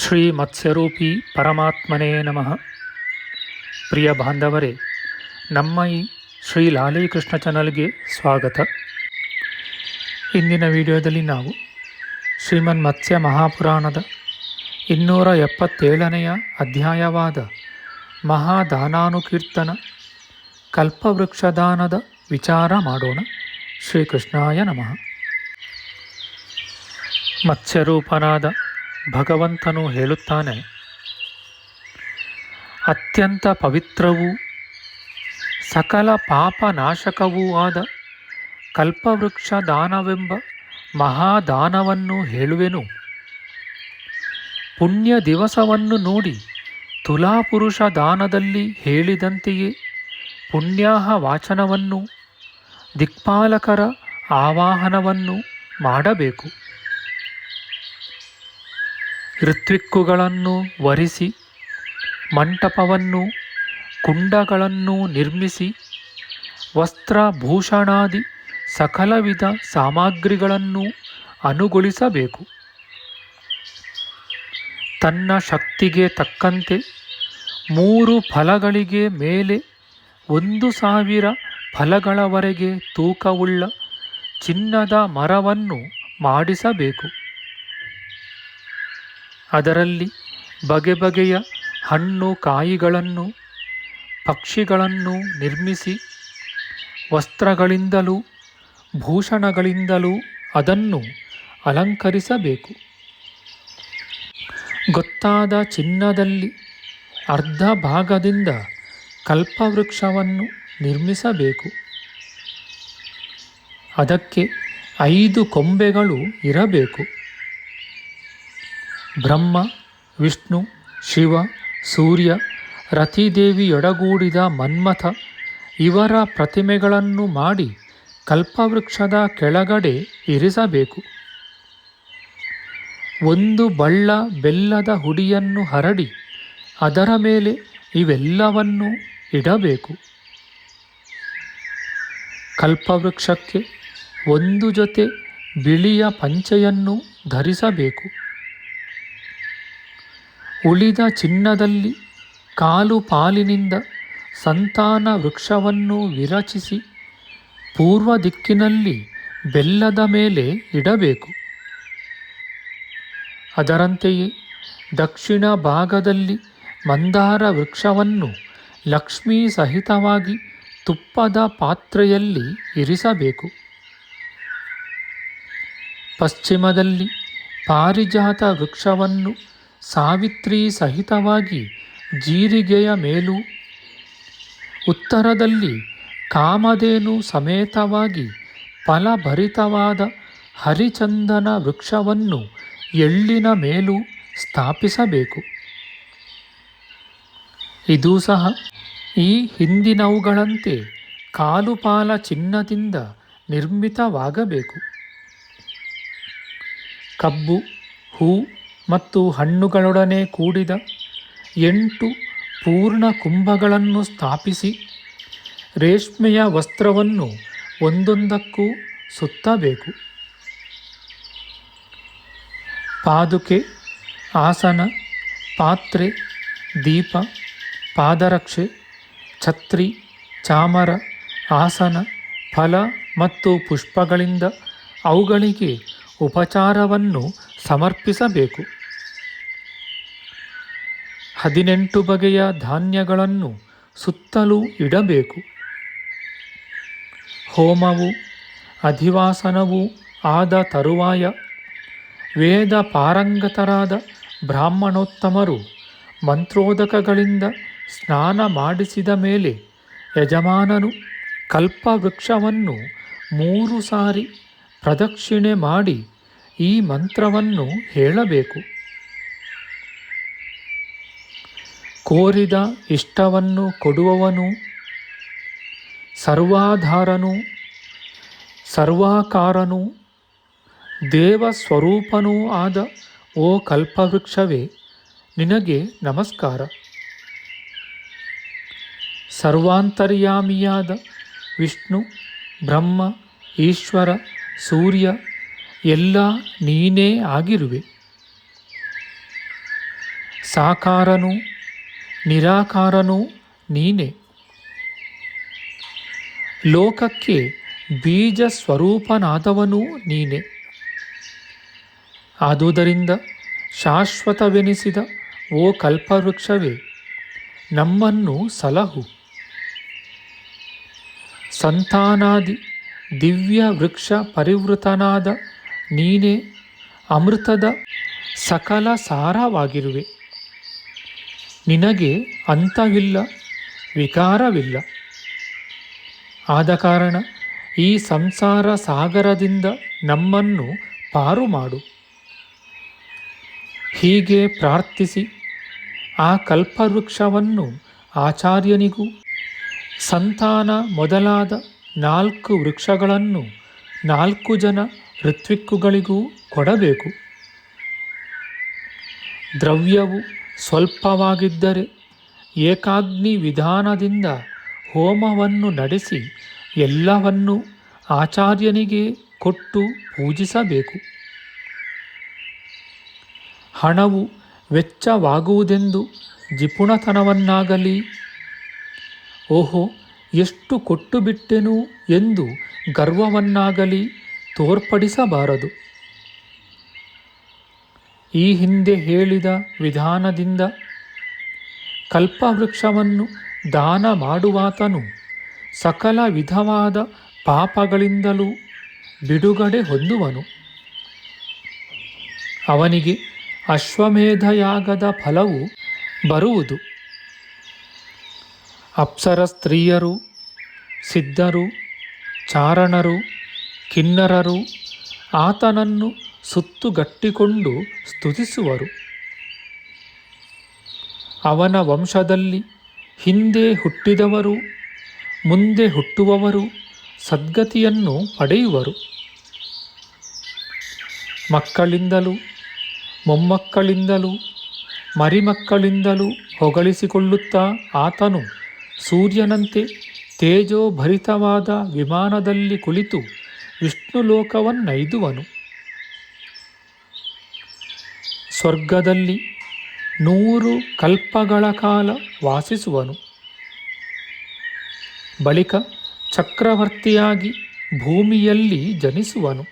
ಶ್ರೀ ಮತ್ಸ್ಯರೂಪಿ ಪರಮಾತ್ಮನೇ ನಮಃ. ಪ್ರಿಯ ಬಾಂಧವರೇ, ನಮ್ಮ ಈ ಶ್ರೀ ಲಾಲೀಕೃಷ್ಣ ಚಾನಲ್ಗೆ ಸ್ವಾಗತ. ಇಂದಿನ ವಿಡಿಯೋದಲ್ಲಿ ನಾವು ಶ್ರೀಮನ್ ಮತ್ಸ್ಯ ಮಹಾಪುರಾಣದ ಇನ್ನೂರ ಎಪ್ಪತ್ತೇಳನೆಯ ಅಧ್ಯಾಯವಾದ ಮಹಾದಾನಾನುಕೀರ್ತನ ಕಲ್ಪವೃಕ್ಷದಾನದ ವಿಚಾರ ಮಾಡೋಣ. ಶ್ರೀಕೃಷ್ಣಾಯ ನಮಃ. ಮತ್ಸ್ಯರೂಪನಾದ ಭಗವಂತನು ಹೇಳುತ್ತಾನೆ, ಅತ್ಯಂತ ಪವಿತ್ರವೂ, ಸಕಲ ಪಾಪನಾಶಕವೂ ಆದ ಕಲ್ಪವೃಕ್ಷ ದಾನವೆಂಬ ಮಹಾದಾನವನ್ನು ಹೇಳುವೆನು. ಪುಣ್ಯ ದಿವಸವನ್ನು ನೋಡಿ ತುಲಾಪುರುಷ ದಾನದಲ್ಲಿ ಹೇಳಿದಂತೆಯೇ ಪುಣ್ಯಾಹ ವಾಚನವನ್ನು, ದಿಕ್ಪಾಲಕರ ಆವಾಹನವನ್ನು ಮಾಡಬೇಕು. ಋತ್ವಿಕ್ಕುಗಳನ್ನು ವರಿಸಿ, ಮಂಟಪವನ್ನು, ಕುಂಡಗಳನ್ನು ನಿರ್ಮಿಸಿ, ವಸ್ತ್ರಭೂಷಣಾದಿ ಸಕಲವಿಧ ಸಾಮಗ್ರಿಗಳನ್ನು ಅನುಗೊಳಿಸಬೇಕು. ತನ್ನ ಶಕ್ತಿಗೆ ತಕ್ಕಂತೆ ಮೂರು ಫಲಗಳಿಗೆ ಮೇಲೆ ಒಂದು ಸಾವಿರ ಫಲಗಳವರೆಗೆ ತೂಕವುಳ್ಳ ಚಿನ್ನದ ಮರವನ್ನು ಮಾಡಿಸಬೇಕು. ಅದರಲ್ಲಿ ಬಗೆ ಬಗೆಯ ಹಣ್ಣು ಕಾಯಿಗಳನ್ನು, ಪಕ್ಷಿಗಳನ್ನು ನಿರ್ಮಿಸಿ, ವಸ್ತ್ರಗಳಿಂದಲೂ, ಭೂಷಣಗಳಿಂದಲೂ ಅದನ್ನು ಅಲಂಕರಿಸಬೇಕು. ಗೊತ್ತಾದ ಚಿನ್ನದಲ್ಲಿ ಅರ್ಧ ಭಾಗದಿಂದ ಕಲ್ಪವೃಕ್ಷವನ್ನು ನಿರ್ಮಿಸಬೇಕು. ಅದಕ್ಕೆ ಐದು ಕೊಂಬೆಗಳು ಇರಬೇಕು. ಬ್ರಹ್ಮ, ವಿಷ್ಣು, ಶಿವ, ಸೂರ್ಯ, ರತಿದೇವಿಯೊಡಗೂಡಿದ ಮನ್ಮಥ ಇವರ ಪ್ರತಿಮೆಗಳನ್ನು ಮಾಡಿ ಕಲ್ಪವೃಕ್ಷದ ಕೆಳಗಡೆ ಇರಿಸಬೇಕು. ಒಂದು ಬಳ್ಳ ಬೆಲ್ಲದ ಹುಡಿಯನ್ನು ಹರಡಿ ಅದರ ಮೇಲೆ ಇವೆಲ್ಲವನ್ನು ಇಡಬೇಕು. ಕಲ್ಪವೃಕ್ಷಕ್ಕೆ ಒಂದು ಜೊತೆ ಬಿಳಿಯ ಪಂಚೆಯನ್ನು ಧರಿಸಬೇಕು. ಉಳಿದ ಚಿನ್ನದಲ್ಲಿ ಕಾಲು ಪಾಲಿನಿಂದ ಸಂತಾನ ವೃಕ್ಷವನ್ನು ವಿರಚಿಸಿ ಪೂರ್ವ ದಿಕ್ಕಿನಲ್ಲಿ ಬೆಲ್ಲದ ಮೇಲೆ ಇಡಬೇಕು. ಅದರಂತೆಯೇ ದಕ್ಷಿಣ ಭಾಗದಲ್ಲಿ ಮಂದಾರ ವೃಕ್ಷವನ್ನು ಲಕ್ಷ್ಮೀ ಸಹಿತವಾಗಿ ತುಪ್ಪದ ಪಾತ್ರೆಯಲ್ಲಿ ಇರಿಸಬೇಕು. ಪಶ್ಚಿಮದಲ್ಲಿ ಪಾರಿಜಾತ ವೃಕ್ಷವನ್ನು ಸಾವಿತ್ರಿ ಸಹಿತವಾಗಿ ಜೀರಿಗೆಯ ಮೇಲೂ ಉತ್ತರದಲ್ಲಿ ಕಾಮಧೇನು ಸಮೇತವಾಗಿ ಫಲಭರಿತವಾದ ಹರಿಚಂದನ ವೃಕ್ಷವನ್ನು ಎಳ್ಳಿನ ಮೇಲೂ ಸ್ಥಾಪಿಸಬೇಕು. ಇದೂ ಸಹ ಈ ಹಿಂದಿನವುಗಳಂತೆ ಕಾಲುಪಾಲ ಚಿನ್ನದಿಂದ ನಿರ್ಮಿತವಾಗಬೇಕು. ಕಬ್ಬು, ಹೂ ಮತ್ತು ಹಣ್ಣುಗಳೊಡನೆ ಕೂಡಿದ ಎಂಟು ಪೂರ್ಣ ಕುಂಭಗಳನ್ನು ಸ್ಥಾಪಿಸಿ ರೇಷ್ಮೆಯ ವಸ್ತ್ರವನ್ನು ಒಂದೊಂದಕ್ಕೂ ಸುತ್ತಬೇಕು. ಪಾದುಕೆ, ಆಸನ, ಪಾತ್ರೆ, ದೀಪ, ಪಾದರಕ್ಷೆ, ಛತ್ರಿ, ಚಾಮರ, ಆಸನ, ಫಲ ಮತ್ತು ಪುಷ್ಪಗಳಿಂದ ಅವುಗಳಿಗೆ ಉಪಚಾರವನ್ನು ಸಮರ್ಪಿಸಬೇಕು. ಹದಿನೆಂಟು ಬಗೆಯ ಧಾನ್ಯಗಳನ್ನು ಸುತ್ತಲೂ ಇಡಬೇಕು. ಹೋಮವು, ಅಧಿವಾಸನವೂ ಆದ ತರುವಾಯ ವೇದ ಪಾರಂಗತರಾದ ಬ್ರಾಹ್ಮಣೋತ್ತಮರು ಮಂತ್ರೋದಕಗಳಿಂದ ಸ್ನಾನ ಮಾಡಿಸಿದ ಮೇಲೆ ಯಜಮಾನನು ಕಲ್ಪವೃಕ್ಷವನ್ನು ಮೂರು ಸಾರಿ ಪ್ರದಕ್ಷಿಣೆ ಮಾಡಿ ಈ ಮಂತ್ರವನ್ನು ಹೇಳಬೇಕು. ಕೋರಿದ ಇಷ್ಟವನ್ನು ಕೊಡುವವನು, ಸರ್ವಾಧಾರನು, ಸರ್ವಾಕಾರನೂ, ದೇವಸ್ವರೂಪನೂ ಆದ ಓ ಕಲ್ಪವೃಕ್ಷವೇ, ನಿನಗೆ ನಮಸ್ಕಾರ. ಸರ್ವಾಂತರ್ಯಾಮಿಯಾದ ವಿಷ್ಣು, ಬ್ರಹ್ಮ, ಈಶ್ವರ, ಸೂರ್ಯ ಎಲ್ಲ ನೀನೇ ಆಗಿರುವೆ. ಸಾಕಾರನು ನಿರಾಕಾರನು ನೀನೆ. ಲೋಕಕ್ಕೆ ಬೀಜ ಸ್ವರೂಪನಾದವನೂ ನೀನೆ. ಆದುದರಿಂದ ಶಾಶ್ವತವೆನಿಸಿದ ಓ ಕಲ್ಪವೃಕ್ಷವೇ, ನಮ್ಮನ್ನು ಸಲಹು. ಸಂತಾನಾದಿ ದಿವ್ಯ ವೃಕ್ಷ ಪರಿವೃತನಾದ ನೀನೇ ಅಮೃತದ ಸಕಲ ಸಾರವಾಗಿರುವೆ. ನಿನಗೆ ಅಂತವಿಲ್ಲ, ವಿಕಾರವಿಲ್ಲ. ಆದ ಕಾರಣ ಈ ಸಂಸಾರ ಸಾಗರದಿಂದ ನಮ್ಮನ್ನು ಪಾರು ಮಾಡು ಹೀಗೆ ಪ್ರಾರ್ಥಿಸಿ ಆ ಕಲ್ಪವೃಕ್ಷವನ್ನು ಆಚಾರ್ಯನಿಗೂ, ಸಂತಾನ ಮೊದಲಾದ ನಾಲ್ಕು ವೃಕ್ಷಗಳನ್ನು ನಾಲ್ಕು ಜನ ಋತ್ವಿಕ್ಕುಗಳಿಗೂ ಕೊಡಬೇಕು. ದ್ರವ್ಯವು ಸ್ವಲ್ಪವಾಗಿದ್ದರೆ ಏಕಾಗ್ನಿ ವಿಧಾನದಿಂದ ಹೋಮವನ್ನು ನಡೆಸಿ ಎಲ್ಲವನ್ನೂ ಆಚಾರ್ಯನಿಗೆ ಕೊಟ್ಟು ಪೂಜಿಸಬೇಕು. ಹಣವು ವೆಚ್ಚವಾಗುವುದೆಂದು ಜಿಪುಣತನವನ್ನಾಗಲಿ, ಓಹೋ, ಎಷ್ಟು ಕೊಟ್ಟು ಬಿಟ್ಟೆನು ಎಂದು ಗರ್ವವನ್ನಾಗಲಿ ತೋರ್ಪಡಿಸಬಾರದು. ಈ ಹಿಂದೆ ಹೇಳಿದ ವಿಧಾನದಿಂದ ಕಲ್ಪವೃಕ್ಷವನ್ನು ದಾನ ಮಾಡುವಾತನು ಸಕಲ ವಿಧವಾದ ಪಾಪಗಳಿಂದಲೂ ಬಿಡುಗಡೆ ಹೊಂದುವನು. ಅವನಿಗೆ ಅಶ್ವಮೇಧಯಾಗದ ಫಲವು ಬರುವುದು. ಅಪ್ಸರ ಸ್ತ್ರೀಯರು, ಸಿದ್ಧರು, ಚಾರಣರು ಕಿನ್ನರರು ಆತನನ್ನು ಸುತ್ತುಗಟ್ಟಿಕೊಂಡು ಸ್ತುತಿಸುವರು. ಅವನ ವಂಶದಲ್ಲಿ ಹಿಂದೆ ಹುಟ್ಟಿದವರು, ಮುಂದೆ ಹುಟ್ಟುವವರು ಸದ್ಗತಿಯನ್ನು ಪಡೆಯುವರು. ಮಕ್ಕಳಿಂದಲೂ, ಮೊಮ್ಮಕ್ಕಳಿಂದಲೂ, ಮರಿಮಕ್ಕಳಿಂದಲೂ ಹೊಗಳಿಸಿಕೊಳ್ಳುತ್ತಾ ಆತನು ಸೂರ್ಯನಂತೆ ತೇಜೋಭರಿತವಾದ ವಿಮಾನದಲ್ಲಿ ಕುಳಿತು ವಿಷ್ಣು ಲೋಕವನ್ನೈದುವನು ಸ್ವರ್ಗದಲ್ಲಿ ನೂರು ಕಲ್ಪಗಳ ಕಾಲ ವಾಸಿಸುವನು. ಬಳಿಕ ಚಕ್ರವರ್ತಿಯಾಗಿ ಭೂಮಿಯಲ್ಲಿ ಜನಿಸುವನು.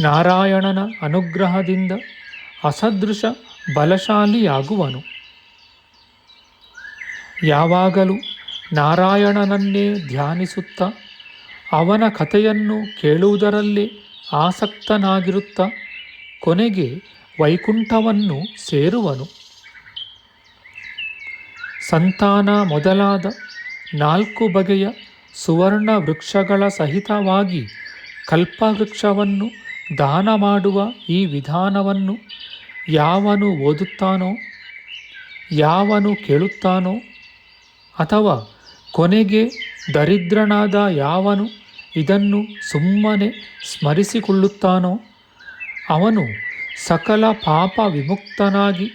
ನಾರಾಯಣನ ಅನುಗ್ರಹದಿಂದ ಅಸದೃಶ ಬಲಶಾಲಿಯಾಗುವನು. ಯಾವಾಗಲೂ ನಾರಾಯಣನನ್ನೇ ಧ್ಯಾನಿಸುತ್ತಾ ಅವನ ಕಥೆಯನ್ನು ಕೇಳುವುದರಲ್ಲೇ ಆಸಕ್ತನಾಗಿರುತ್ತ ಕೊನೆಗೆ ವೈಕುಂಠವನ್ನು ಸೇರುವನು. ಸಂತಾನ ಮೊದಲಾದ ನಾಲ್ಕು ಬಗೆಯ ಸುವರ್ಣ ವೃಕ್ಷಗಳ ಸಹಿತವಾಗಿ ಕಲ್ಪವೃಕ್ಷವನ್ನು ದಾನ ಮಾಡುವ ಈ ವಿಧಾನವನ್ನು ಯಾವನು ಓದುತ್ತಾನೋ, ಯಾವನು ಕೇಳುತ್ತಾನೋ ಅಥವಾ ಕೊನೆಗೆ ದರಿದ್ರನಾದ ಯಾವನು ಇದನ್ನು ಸುಮ್ಮನೆ ಸ್ಮರಿಸಿಕೊಳ್ಳುತ್ತಾನೋ? ಅವನು ಸಕಲ ಪಾಪ ವಿಮುಕ್ತನಾಗಿ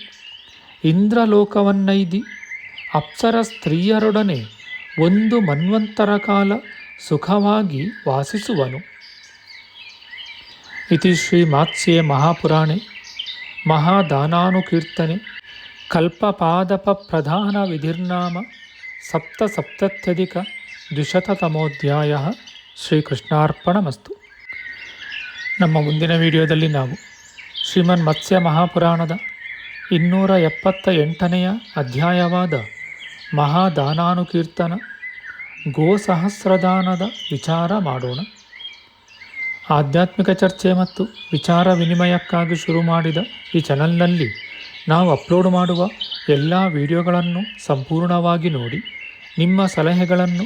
ಇಂದ್ರಲೋಕವನ್ನೈದಿ ಅಪ್ಸರ ಸ್ತ್ರೀಯರೊಡನೆ ಒಂದು ಮನ್ವಂತರ ಕಾಲ ಸುಖವಾಗಿ ವಾಸಿಸುವನು. ಇತಿ ಶ್ರೀ ಮಾತ್ಸ್ಯೆ ಮಹಾಪುರಾಣೆ, ಮಹಾದಾನಾನುಕೀರ್ತನೆ ಕಲ್ಪಪಾದಪ ಪ್ರಧಾನ ವಿಧಿರ್ನಾಮ ಸಪ್ತಸಪ್ತತ್ಯಧಿಕ ದ್ವಿಶತತಮೋಧ್ಯಾಯ ಶ್ರೀಕೃಷ್ಣಾರ್ಪಣಮಸ್ತು. ನಮ್ಮ ಮುಂದಿನ ವಿಡಿಯೋದಲ್ಲಿ ನಾವು ಶ್ರೀಮನ್ ಮತ್ಸ್ಯ ಮಹಾಪುರಾಣದ ಇನ್ನೂರ ಎಪ್ಪತ್ತ ಎಂಟನೆಯ ಅಧ್ಯಾಯವಾದ ಮಹಾದಾನಾನುಕೀರ್ತನ ಗೋಸಹಸ್ರದಾನದ ವಿಚಾರ ಮಾಡೋಣ. ಆಧ್ಯಾತ್ಮಿಕ ಚರ್ಚೆ ಮತ್ತು ವಿಚಾರ ವಿನಿಮಯಕ್ಕಾಗಿ ಶುರು ಮಾಡಿದ ಈ ಚಾನಲ್ನಲ್ಲಿ ನಾವು ಅಪ್ಲೋಡ್ ಮಾಡುವ ಎಲ್ಲ ವಿಡಿಯೋಗಳನ್ನು ಸಂಪೂರ್ಣವಾಗಿ ನೋಡಿ, ನಿಮ್ಮ ಸಲಹೆಗಳನ್ನು